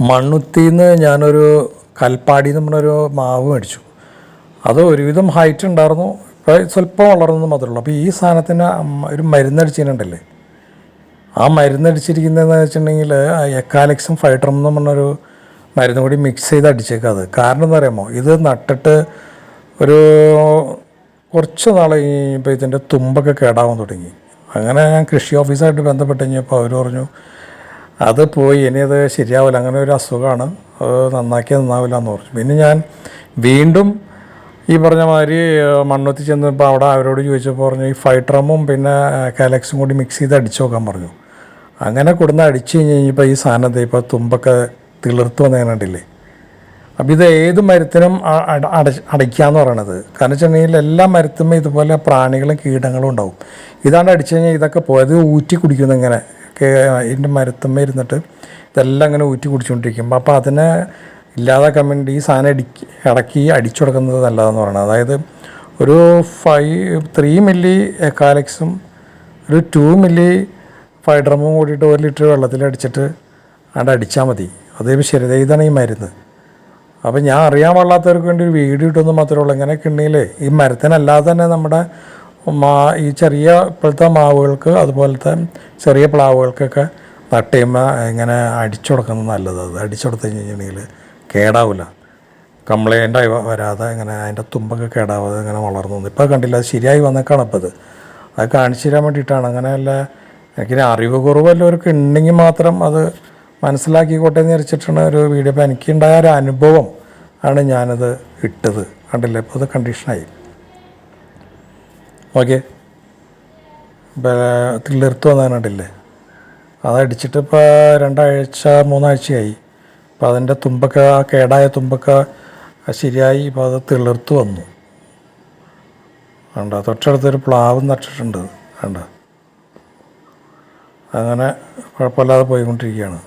മണ്ണുത്തിന്ന് ഞാനൊരു കൽപ്പാടി എന്ന് പറഞ്ഞൊരു മാവ് മേടിച്ചു. അത് ഒരുവിധം ഹൈറ്റ് ഉണ്ടായിരുന്നു ഇപ്പോൾ സ്വല്പം വളർന്നു മാത്രമേ ഉള്ളൂ. അപ്പോൾ ഈ സാധനത്തിന് ഒരു മരുന്നടിച്ചിട്ടുണ്ടല്ലേ? ആ മരുന്നടിച്ചിരിക്കുന്നതെന്ന് വെച്ചിട്ടുണ്ടെങ്കിൽ എക്കാലക്സും ഫൈറ്ററും എന്ന് പറഞ്ഞൊരു മരുന്ന് കൂടി മിക്സ് ചെയ്ത് അടിച്ചേക്കുക അത്. കാരണം എന്താ പറയുമോ ഇത് നട്ടിട്ട് ഒരു കുറച്ച് നാൾ കഴിഞ്ഞപ്പോൾ ഇതിന്റെ തുമ്പൊക്കെ കേടാവാൻ തുടങ്ങി. അങ്ങനെ ഞാൻ കൃഷി ഓഫീസായിട്ട് ബന്ധപ്പെട്ട് കഴിഞ്ഞപ്പോൾ അവർ പറഞ്ഞു അത് പോയി ഇനി അത് ശരിയാവില്ല. അങ്ങനെ ഒരു അസുഖമാണ് അത് നന്നാക്കിയാൽ നന്നാവില്ല എന്ന് പറഞ്ഞു. പിന്നെ ഞാൻ വീണ്ടും ഈ പറഞ്ഞ മാതിരി മണ്ണൊത്തി ചെന്നപ്പോൾ അവിടെ അവരോട് ചോദിച്ചപ്പോൾ പറഞ്ഞു ഈ ഫൈട്രമും പിന്നെ കാലക്സും കൂടി മിക്സ് ചെയ്ത് അടിച്ചു നോക്കാൻ പറഞ്ഞു. അങ്ങനെ കൊടുന്ന് അടിച്ചു കഴിഞ്ഞ് കഴിഞ്ഞപ്പോൾ ഈ സാധനത്തെ ഇപ്പോൾ തുമ്പൊക്കെ തിളിർത്ത് വന്നതിനെ കണ്ടില്ലേ? അപ്പം ഇത് ഏത് മരത്തിനും അടയ്ക്കാന്ന് പറയണത്. കാരണം വെച്ചിട്ടുണ്ടെങ്കിൽ എല്ലാ മരത്തുമ്പോൾ ഇതുപോലെ പ്രാണികളും കീടങ്ങളും ഉണ്ടാവും. ഇതാണ്ട് അടിച്ചു കഴിഞ്ഞാൽ ഇതൊക്കെ പോയത് ഊറ്റി കുടിക്കുന്നു ഇങ്ങനെ. ഇതിന്റെ മരത്തുമ്മ ഇരുന്നിട്ട് ഇതെല്ലാം അങ്ങനെ ഊറ്റി കുടിച്ചുകൊണ്ടിരിക്കും. അപ്പോൾ അതിനെ ഇല്ലാതാക്കാൻ വേണ്ടി ഈ സാധനം ഇടിക്ക് ഇടക്കി അടിച്ചു കൊടുക്കുന്നത് നല്ലതെന്ന് പറയുന്നത് അതായത് ഒരു ഫൈവ് ത്രീ മില്ലി എക്കാലക്സും ഒരു ടു മില്ലി ഫൈഡ്രമും കൂടിയിട്ട് ഒരു ലിറ്റർ വെള്ളത്തിൽ അടിച്ചിട്ട് അവിടെ അടിച്ചാൽ മതി. അതേ ശരി ഇതാണ് ഈ മരുന്ന്. അപ്പോൾ ഞാൻ അറിയാൻ പാടില്ലാത്തവർക്ക് വേണ്ടി ഒരു വീഡിയോ ഇട്ടൊന്നും മാത്രമേ ഉള്ളൂ. ഇങ്ങനെയൊക്കെ ഉണ്ടെങ്കിൽ ഈ മരത്തിനല്ലാതെ തന്നെ നമ്മുടെ മാ ഈ ചെറിയ ഇപ്പോഴത്തെ മാവുകൾക്ക് അതുപോലത്തെ ചെറിയ പ്ലാവുകൾക്കൊക്കെ തട്ടിയുമ്പോൾ ഇങ്ങനെ അടിച്ചു കൊടുക്കുന്നത് നല്ലത്. അത് അടിച്ചു കൊടുത്തു കഴിഞ്ഞിട്ടുണ്ടെങ്കിൽ കേടാവില്ല കംപ്ലൈന്റായി വരാതെ ഇങ്ങനെ അതിന്റെ തുമ്പൊക്കെ കേടാവാതെ ഇങ്ങനെ വളർന്നു വന്നു. ഇപ്പോൾ കണ്ടില്ല അത് ശരിയായി വന്നേക്കാണ് അപ്പോൾ അത്. അത് കാണിച്ചു തരാൻ വേണ്ടിയിട്ടാണ്. അങ്ങനെയല്ല എനിക്ക് അറിവ് കുറവല്ലവർക്ക് ഉണ്ടെങ്കിൽ മാത്രം അത് മനസ്സിലാക്കിക്കോട്ടെ എന്ന് വിചാരിച്ചിട്ടാണ് ഒരു വീഡിയോ അപ്പോൾ എനിക്കുണ്ടായ ഒരു അനുഭവം ആണ് ഞാനത് ഇട്ടത്. കണ്ടില്ല? ഇപ്പോൾ അത് കണ്ടീഷനായി ഓക്കെ. തിള്ളിർത്ത് വന്നതിന് കണ്ടില്ലേ? അതടിച്ചിട്ട് ഇപ്പോൾ രണ്ടാഴ്ച മൂന്നാഴ്ചയായി. അപ്പോൾ അതിന്റെ തുമ്പൊക്കെ കേടായ തുമ്പൊക്കെ ശരിയായി. ഇപ്പോൾ അത് തിളിർത്ത് വന്നു. വേണ്ട തൊട്ടടുത്തൊരു പ്ലാവ് നട്ടിട്ടുണ്ട്. വേണ്ട അങ്ങനെ കുഴപ്പമില്ലാതെ പോയിക്കൊണ്ടിരിക്കുകയാണ്.